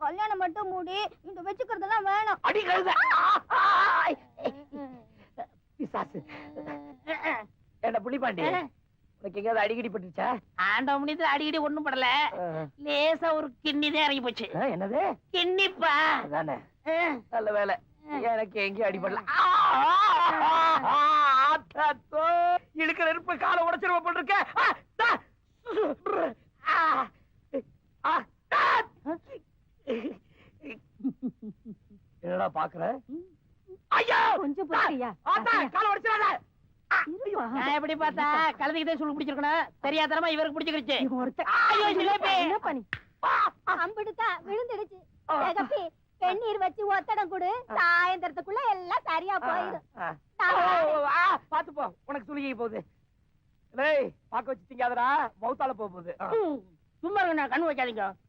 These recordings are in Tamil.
கல்யாணம் மட்டும் மூடி இந்த வச்சுக்கிறதெல்லாம் வேணாம். அடி கழுத. பிசாசு. என்ன புள்ளிப்பாண்டி உனக்கு எங்கேயாவது அடிக்கடி பட்டுச்சா ஆண்ட முடியல அடிக்கடி ஒண்ணும் படல. லேசா ஒரு கிண்ணி தான் இறங்கி போச்சு. என்னது? கிண்ணிப்பா. அஹ், நல்ல வேலை. எனக்கு எங்கேயும் அடிபடல? இழுக்கிற நெருப்பு காலை உடைச்சிருவ போல் என்னடா பாக்குற? ஐயா! கொஞ்சம். ஆத்தா காலை உடைச்சிடாத. ஆ, ஐயோ. நான் எப்படி பார்த்தா கழுதைக்கு தான் சொல்லி பிடிச்சிருக்கணும். தெரியாதனமா இவருக்கு பிடிச்சிருச்சு ஐயோ ஜிலேபி என்ன பண்ணி அம்பிடுதா விழுந்துடுச்சு. ஜெகப்பி வச்சு ஒத்தடம் கொடு. சாயந்தரத்துக்குள்ள எல்லாம் சரியா போயிடும். பாத்து போ. உனக்கு சுலுகி போகுது. டேய் பாக்க வச்சு திங்காதடா. மவுத்தால போக போகுது. சும்மா கண்ணு வைக்காதீங்க.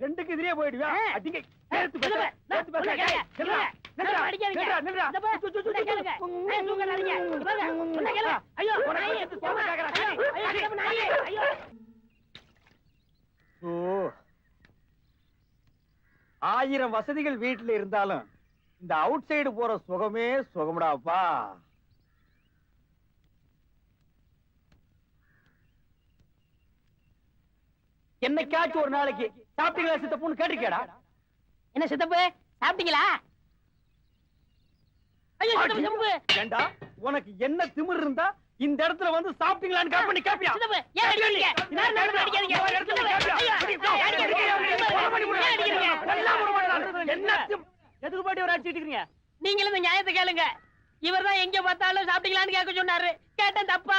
ரெண்டுக்கு எதிரே போயிடுவியா. அடிங்க. பேச, பேச. நில்றா, நில்றா, அடிக்காதீங்க. நில்றா, கேளுங்க. பாருங்க, உன்னை கேளுங்க. ஐயோ, நாயே, ஐயோ, நாயே, ஐயோ. ஓ. ஆயிரம் வசதிகள் வீட்டுல இருந்தாலும் இந்த அவுட் சைடு போற சுகமே சுகம்டாப்பா என்னைக்காச்சும் ஒரு நாளைக்கு சாப்பிட்டீங்களா சித்தப்புன்னு கேட்டிருக்கேடா என்ன சித்தப்பு சாப்பிட்டீங்களா ஏண்டா உனக்கு என்ன திமிர் இருந்தா இந்த இடத்துல வந்து சாப்பிட்டீங்களான்னு கேப் பண்ணி கேப்பியா எதுக்கு பாட்டி ஒரு அடிச்சிட்டு இருக்கீங்க நீங்களும் இந்த நியாயத்தை கேளுங்க இவர்தான் எங்க பார்த்தாலும் சாப்பிட்டீங்களான்னு கேட்க சொன்னாரு கேட்டேன் தப்பா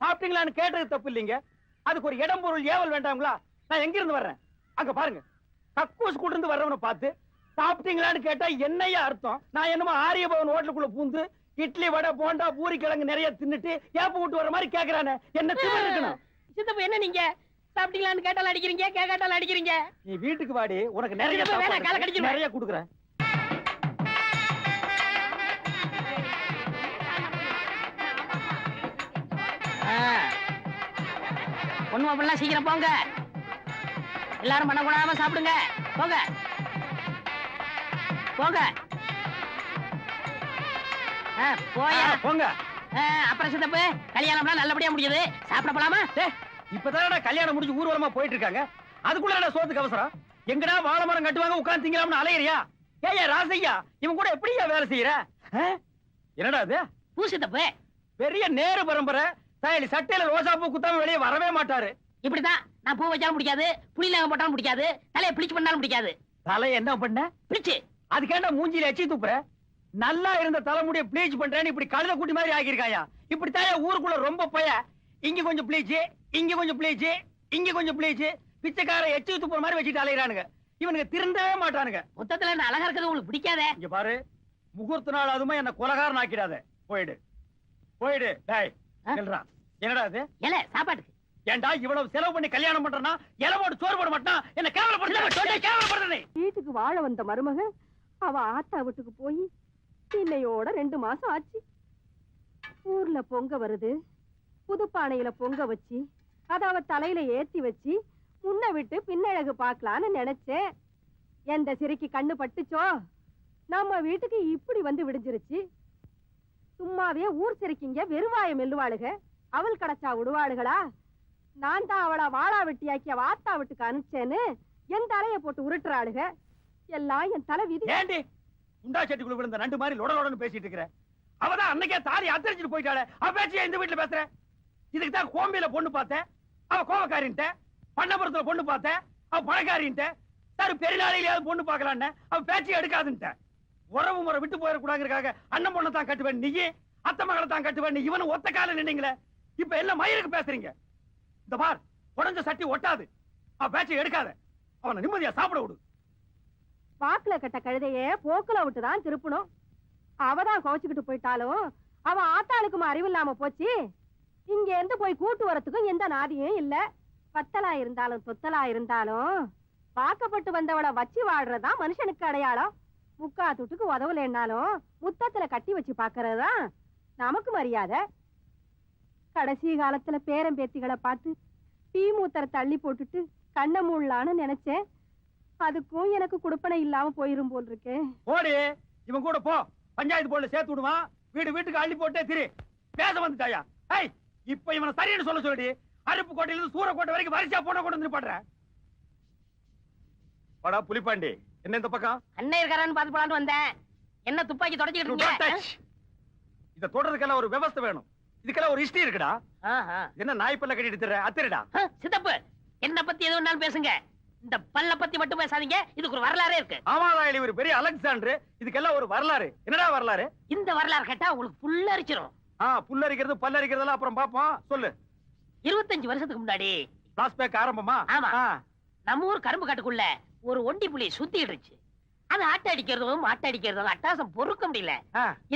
சாப்பிட்டீங்களான்னு கேட்டது தப்பு இல்லைங்க அதுக்கு ஒரு இடம் பொருள் ஏவல் வேண்டாங்களா நான் எங்க இருந்து வர்றேன்? அங்க பாருங்க. கக்கூஸ் கூட இருந்து வர்றவனை பார்த்து சாப்பிட்டீங்களான்னு கேட்டா என்னையா அர்த்தம்? நான் என்னமோ ஆரிய பவன் ஹோட்டலுக்குள்ள பூந்து இட்லி வடை போண்டா பூரி கிழங்கு நிறைய தின்னுட்டு ஏப்ப விட்டு வர மாதிரி கேக்குறானே. என்ன திமிர் இருக்கணும்? சித்தப்பு என்ன நீங்க? சாப்பிட்டீங்களான்னு கேட்டாலும் அடிக்கிறீங்க கேட்காட்டாலும் அடிக்கிறீங்க. நீ வீட்டுக்கு வாடி உனக்கு நிறைய. நிறைய குடுக்குறேன். ஒண்ணும் அப்படிலாம் சீக்கிரம் போங்க. எல்லாரும் பண்ணக்கூடாம சாப்பிடுங்க. போங்க. போங்க. போயா. போங்க. அப்புறம் சித்தப்பு கல்யாணம்லாம் நல்லபடியா முடியுது. சாப்பிட போலாமா? டேய், இப்பதானடா கல்யாணம் முடிஞ்சு ஊர்வலமா போயிட்டு இருக்காங்க அதுக்குள்ள சோத்துக்கு அவசரம்? எங்கடா வாழை மரம் கட்டுவாங்க உட்கார்ந்து திங்கலாம்னு அலையறியா? ஏய்யா ராசையா இவன் கூட எப்படியா வேலை செய்யற? என்னடா அது பூ சித்தப்பு. பெரிய நேரு பரம்பரை. தயலி சட்டையில ரோசா பூ குத்தாம வெளியே வரவே மாட்டாரு. இப்படிதான் நான் பூ வச்சாலும் பிடிக்காது புளியில போட்டாலும் பிடிக்காது தலையை பிளிச்சு பண்ணாலும் பிடிக்காது. தலை என்ன பண்ண? பிளிச்சு அதுக்கேண்டா மூஞ்சில எச்சி துப்புற நல்லா இருந்த தலைமுடிய ப்ளீச் பண்றேன்னு இப்படி கழுத குட்டி மாதிரி ஆகியிருக்காயா? இப்படி தாயா ஊருக்குள்ள ரொம்ப பய? இங்க கொஞ்சம் ப்ளீச் இங்க கொஞ்சம் ப்ளீச் இங்க கொஞ்சம் ப்ளீச் பிச்சைக்கார எச்சி துப்புற மாதிரி வச்சுட்டு அலையறானுங்க. இவனுங்க திருந்தவே மாட்டானுங்க. மொத்தத்துல என்ன அழகா இருக்கிறது உங்களுக்கு பிடிக்காதே? இங்க பாரு முகூர்த்த நாள் அதுமா என்ன கொலகாரன் ஆக்கிடாத போயிடு. போயிடு. டேய் என்னடா அது ஏல சாப்பாட்டுக்கு ஏன்டா இவ்வளவு செலவு பண்ணி கல்யாணம் பண்றனா இலை போட்டு சோறு போட மாட்டான் என்ன கேவலப்படுத்த கேவலப்படுத்த வீட்டுக்கு வாழ வந்த மருமக அவ ஆத்தா வீட்டுக்கு போய் இன்னையோட ரெண்டு மாசம் ஆச்சு. ஊர்ல பொங்க வருது புது பானையில பொங்க வச்சு அத அவ தலையில ஏத்தி வச்சு முன்ன விட்டு பின்னழகு பார்க்கலான்னு நினைச்சேன். எந்த சிரிக்கு கண்ணு பட்டுச்சோ நம்ம வீட்டுக்கு இப்படி வந்து விடிஞ்சிருச்சு. சும்மாவே ஊர் சிரிக்கிங்க வெறுவாய மெல்லுவாளுக. அவள் கிடைச்சா விடுவாளுகளா நான் தான் அவளை வாழா வெட்டியாக்கி அவ ஆத்தா வீட்டுக்கு அனுப்பிச்சேன்னு என் தலையை போட்டு உருட்டுறாளுக. எல்லாம் என் தலை விதி ஏண்டி? குண்டா குழு விழுந்த ரெண்டு மாதிரி லொட பேசிட்டு இருக்கிற. அவதான் அன்னைக்கே தாரி அத்தரிச்சிட்டு போயிட்டாளே. அவ பேச்சியா இந்த வீட்டுல பேசுற. இதுக்கு தான் கோம்பியில பொண்ணு பார்த்தேன். அவ கோவக்காரின்ட்ட பண்ணபுரத்துல பொண்ணு பார்த்தேன். அவ பணக்காரின்ட்ட சார் பெருநாளையிலேயாவது பொண்ணு பார்க்கலான்னு. அவ பேச்சு எடுக்காதுன்ட்ட உறவு முறை விட்டு போயிடக்கூடாதுங்கிறக்காக அண்ணன் பொண்ணை தான் கட்டுவேன் நீ அத்தை மகளை தான் கட்டுவேன் இவனு ஒத்த கால நின்னீங்களே. இப்ப எல்லாம் மயிருக்கு பேசுறீங்க? இந்த பார் உடஞ்ச சட்டி ஒட்டாது. அவன் பேச்சை எடுக்காத. அவனை நிம்மதியா சாப்பிட விடு. வாக்குல கட்ட கழுதைய போக்குல விட்டுதான் திருப்பணும். அவதான் கோச்சுக்கிட்டு போயிட்டாலும் அவ ஆத்தாளுக்குமா அறிவு இல்லாம போச்சு. இங்க இருந்து போய் கூட்டு வரத்துக்கும் எந்த நாதியும் இல்ல. பத்தலா இருந்தாலும் தொத்தலா இருந்தாலும் வாக்கப்பட்டு வந்தவள வச்சு வாடுறதுதான் மனுஷனுக்கு அடையாளம். முக்கா துட்டுக்கு உதவலைன்னாலும் முத்தத்துல கட்டி வச்சு பாக்குறதுதான் நமக்கு மரியாதை. கடைசி காலத்துல பேரன் பேத்திகளை பார்த்து டீ மூத்தரை தள்ளி போட்டுட்டு கண்ணை மூடலான்னு நினைச்சேன். அதுக்கும் எனக்கு குடுப்பனை இல்லாம போயிரும் போல் இருக்கு போடி இவன் கூட போ. பஞ்சாயத்து போர்டுல சேர்த்து விடுவான். வீடு வீட்டுக்கு அள்ளி போட்டே திரி. பேச வந்துட்டாயா? ஏய் இப்ப இவனை சரின்னு சொல்ல சொல்லி அருப்பு கோட்டையில இருந்து சூரக்கோட்டை வரைக்கும் வரிசையா போன கொண்டு வந்து நிப்பாட்டுற. வாடா புலிப்பாண்டி. என்ன இந்த பக்கம்? அண்ணன் இருக்காரான்னு பார்த்து போலான்னு வந்தேன். என்ன துப்பாக்கி தொடச்சிக்கிட்டு. இத தொடறதுக்கெல்லாம் ஒரு விவஸ்தை வேணும். இதுக்கெல்லாம் ஒரு ஹிஸ்டரி இருக்குடா. என்ன நாய் பல்ல கட்டிட்டு திர்ற அத்திரடா. சித்தப்பு என்ன பத்தி எது வேணாலும் பேசுங்க. இந்த பல்ல பத்தி மட்டும் பேசாதீங்க. இதுக்கு ஒரு வரலாறே இருக்கு. ஆமாதாயிலி ஒரு பெரிய அலெக்சாண்டர். இதுக்கெல்லாம் ஒரு வரலாறு. என்னடா வரலாறு? இந்த வரலாறு கேட்டா உங்களுக்கு புல்லரிச்சிரும் ஆ புல்லரிக்கிறது பல்லரிக்கிறதெல்லாம் அப்புறம் பாப்போம். சொல்லு. இருபத்தஞ்சு வருஷத்துக்கு முன்னாடி பிளாஸ்பேக் ஆரம்பமா? ஆமா. நம்ம ஊர் கரும்பு காட்டுக்குள்ள ஒரு ஒண்டி புலி சுத்திட்டு இருந்துச்சு. அது ஆட்ட அடிக்கிறதும் மாட்ட அடிக்கிறதும் அட்டாசம் பொறுக்க முடியல.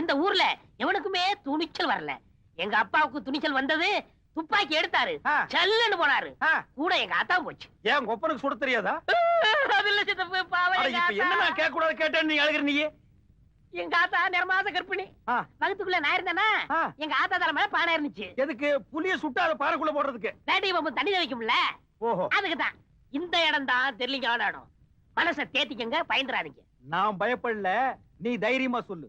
இந்த ஊர்ல எவனுக்குமே துணிச்சல் வரல. எங்க அப்பாவுக்கு துணிச்சல் வந்தது துப்பாக்கி எடுத்தாரு. சல்லுன்னு போனாரு. கூட எங்க ஆத்தா போச்சு. ஏன் ஒப்பனுக்கு சுட தெரியாதா? என்ன. நான் கேட்க கூடாது கேட்டேன்னு நீ அழுகிற நீ எங்க ஆத்தா நிறமாச கற்பிணி ஆ. வகுத்துக்குள்ள நான் இருந்தேனா. எங்க ஆத்தா தலை மேல பானை இருந்துச்சு. எதுக்கு? புளிய சுட்டு அதை பாறைக்குள்ள போடுறதுக்கு. வேட்டை பம்பு தண்ணி வைக்கும்ல ஓஹோ. அதுக்குதான். இந்த இடம் தான் தெரியலீங்க இடம் மனசை தேத்திக்கங்க பயந்துறாதீங்க. நான் பயப்படல. நீ தைரியமா சொல்லு.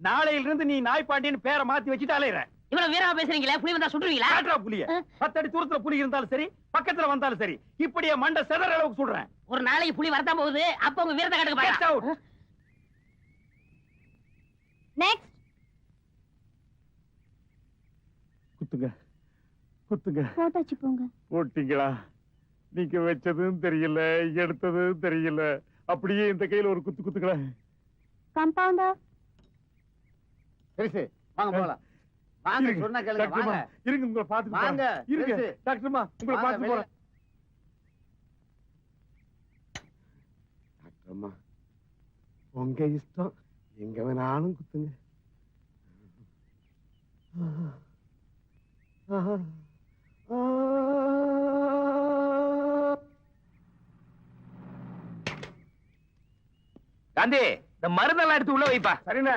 நாளையில இருந்து நீ நாய் பாண்டியன்னு பேரை மாத்தி வச்சுட்டு அலையிற. இவ்வளவு வீரமா பேசுறீங்களா? புலி வந்தா சுடுவீங்களா காட்டுறா புலிய. பத்தடி தூரத்துல புலி இருந்தாலும் சரி பக்கத்துல வந்தாலும் சரி இப்படியே மண்டை செதற அளவுக்கு சொல்றேன் ஒரு நாளைக்கு புலி வரதான் போகுது. அப்ப உங்க வீரத்தை கட்டுக்கு out. நெக்ஸ்ட் குத்துங்க. குத்துங்க. போட்டாச்சு போங்க. போட்டீங்களா? நீங்க வச்சதும் தெரியல எடுத்ததும் தெரியல. அப்படியே இந்த கையில ஒரு குத்து குத்துங்களா கம்பவுண்டர் பெருசு வாங்க போலாம் வாங்க. சொன்னா கேளுங்க வாங்க இருங்க உங்களை பாத்துட்டு வாங்க. இருங்க. டாக்டர்மா உங்களை வெளிய. போறேன் டாக்டர்மா உங்க இஷ்டம் எங்க வேணாலும் குத்துங்க காந்தி இந்த மருந்தெல்லாம் எடுத்து உள்ள வைப்பா சரிண்ணே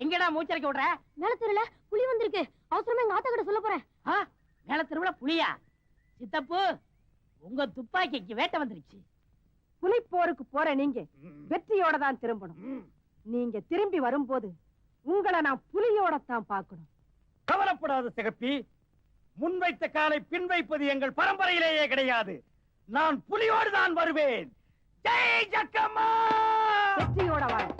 எங்கடா மூச்சரைக்க விடுற? மேல தெரியல புலி வந்திருக்கு. அவசரமா எங்க ஆத்தா கிட்ட சொல்ல போறேன். ஆ, மேல திருவிழா புலியா? சித்தப்பு உங்க துப்பாக்கிக்கு வேட்டை வந்துருச்சு. புலிப்போருக்கு போற நீங்க வெற்றியோட தான் திரும்பணும். நீங்க திரும்பி வரும்போது உங்களை நான் புலியோட தான் பார்க்கணும். கவலைப்படாத சிகப்பி. முன்வைத்த காலை பின் வைப்பது எங்கள் பரம்பரையிலேயே கிடையாது. நான் புலியோடு தான் வருவேன். ஜெய் ஜக்கம்மா! வெற்றியோட வாங்க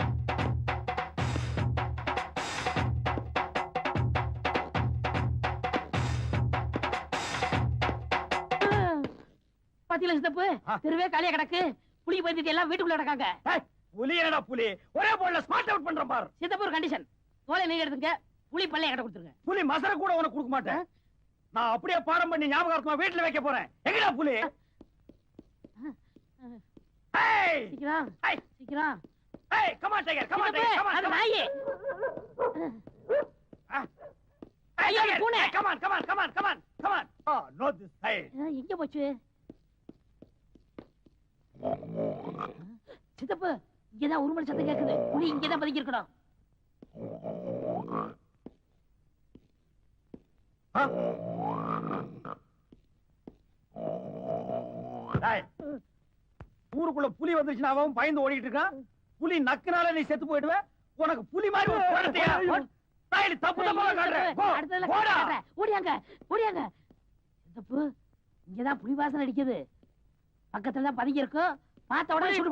பாத்தீங்களா சித்தப்பு. தெருவே காலியா கிடக்கு. புலி பந்திட்டு எல்லாம் வீட்டுக்குள்ள கிடக்காங்க. புலி என்னடா புலி? ஒரே போல ஸ்மார்ட் அவுட் பண்ற பாரு. சித்தப்பு ஒரு கண்டிஷன் தோலை நீங்க எடுத்துங்க. புலி பல்ல என்கிட்ட கொடுத்துருங்க. புலி மசர கூட உனக்கு கொடுக்க மாட்டேன். நான் அப்படியே பாடம் பண்ணி ஞாபகார்த்தமா வீட்டுல வைக்க போறேன். எங்கடா புலி? சீக்கிரம் சீக்கிரம். ஏய் come on tiger come on tiger come அது ஆன் நாயே ஐயோ, அது பூனை. Come on come on come on come on come on ah no this side. எங்க போச்சு? சித்தப்பு இங்கதான் உருமல் சத்தம் கேக்குது. புலி இங்கதான் பதுங்கி இருக்கணும் டேய் ஊருக்குள்ள புலி வந்துருச்சுன்னா அவன் பயந்து ஓடிட்டு இருக்கான். புலி நக்குனால நீ செத்து போயிடுவ. உனக்கு புலி மாதிரி ஒரு குழந்தையா? தப்பு தப்பா காட்டுறேன். ஓடியாங்க ஓடியாங்க. இங்கதான் புலி வாசனை அடிக்குது. பக்கத்துல தான் பதுங்கி இருக்கும் பார்த்த உடனே சுடு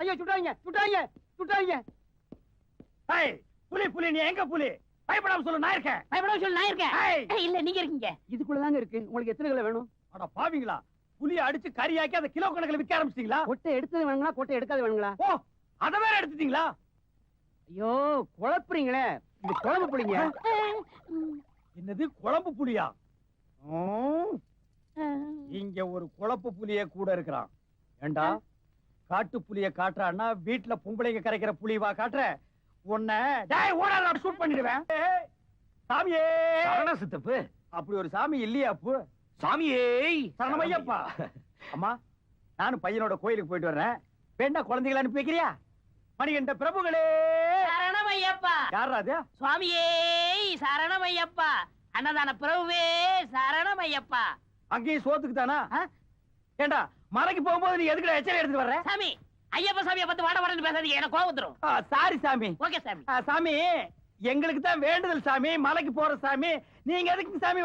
ஐயோ சுட்டாங்க சுட்டாங்க சுட்டாங்க புலி புலி நீ எங்க புலி? பயப்படாம சொல்லு நான் இருக்கேன். பயப்படாம சொல்லு நான் இருக்கேன். இல்ல நீங்க இருக்கீங்க. இதுக்குள்ளதாங்க இருக்கு. உங்களுக்கு எத்தனை கிலோ வேணும்? அட பாவிங்களா? புலிய அடிச்சு கறியாக்கி அதை கிலோ கணக்குல விற்க ஆரம்பிச்சிட்டீங்களா? கொட்டை எடுத்தது வேணுங்களா? கொட்டை எடுக்காத வேணுங்களா? ஓ அத வேற எடுத்துட்டீங்களா? ஐயோ குழப்புறீங்களே. இந்த குழம்பு புளிங்க. என்னது குழம்பு புலியா ம், இங்க ஒரு குழப்பு புலிய கூட இருக்கிறான். ஏண்டா? காட்டு புலிய காட்டுறான்னா வீட்டுல பொம்பளைங்க கரைக்கிற புலிவா காட்டுற? உன்னை டேய் ஓடாத ஷூட் பண்ணிடுவேன். ஏய், சாமியே சித்தப்பு. அப்படி ஒரு சாமி இல்லையா அப்பு? சாமியே. சரணமையப்பா அம்மா நானும் பையனோட கோயிலுக்கு போயிட்டு வர்றேன். வேண்டா குழந்தைகளை அனுப்பி வைக்கிறியா? மணிகண்ட பிரபுகளே. சரணமையப்பா யாரா அது? சுவாமியே சரணமையப்பா அன்னதான பிரபுவே சரணமையப்பா அங்கேயும் சோத்துக்கு தானா? ஏண்டா மலைக்கு போகும்போது நீ எதுக்குடா எச்சரிக்கை எடுத்துட்டு வர்ற? சாமி ஐயப்ப சாமியை பார்த்து வாட வாடன்னு பேசாதீங்க எனக்கு கோவம் வந்துரும். சாரி சாமி. ஓகே சாமி. சாமி எங்களுக்கு தான் வேண்டுதல் சாமி மலைக்கு போற சாமி. நீங்க எதுக்கு சாமி